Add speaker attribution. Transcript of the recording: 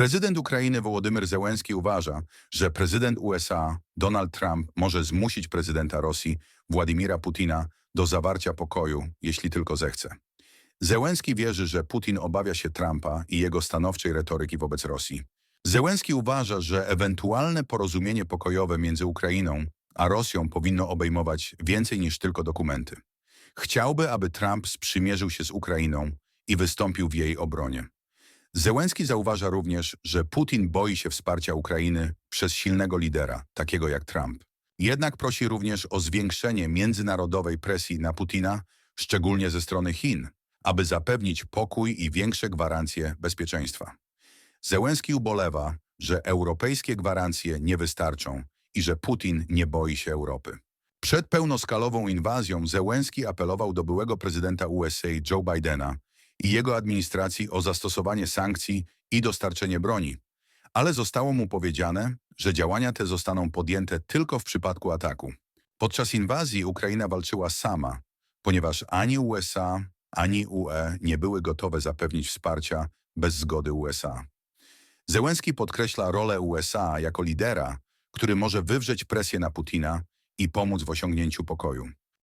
Speaker 1: Prezydent Ukrainy Wołodymyr Zełenski uważa, że prezydent USA Donald Trump może zmusić prezydenta Rosji Władimira Putina do zawarcia pokoju, jeśli tylko zechce. Zełenski wierzy, że Putin obawia się Trumpa i jego stanowczej retoryki wobec Rosji. Zełenski uważa, że ewentualne porozumienie pokojowe między Ukrainą a Rosją powinno obejmować więcej niż tylko dokumenty. Chciałby, aby Trump sprzymierzył się z Ukrainą i wystąpił w jej obronie. Zełenski zauważa również, że Putin boi się wsparcia Ukrainy przez silnego lidera, takiego jak Trump. Jednak prosi również o zwiększenie międzynarodowej presji na Putina, szczególnie ze strony Chin, aby zapewnić pokój i większe gwarancje bezpieczeństwa. Zełenski ubolewa, że europejskie gwarancje nie wystarczą i że Putin nie boi się Europy. Przed pełnoskalową inwazją Zełenski apelował do byłego prezydenta USA Joe Bidena i jego administracji o zastosowanie sankcji i dostarczenie broni, ale zostało mu powiedziane, że działania te zostaną podjęte tylko w przypadku ataku. Podczas inwazji Ukraina walczyła sama, ponieważ ani USA, ani UE nie były gotowe zapewnić wsparcia bez zgody USA. Zełenski podkreśla rolę USA jako lidera, który może wywrzeć presję na Putina i pomóc w osiągnięciu pokoju.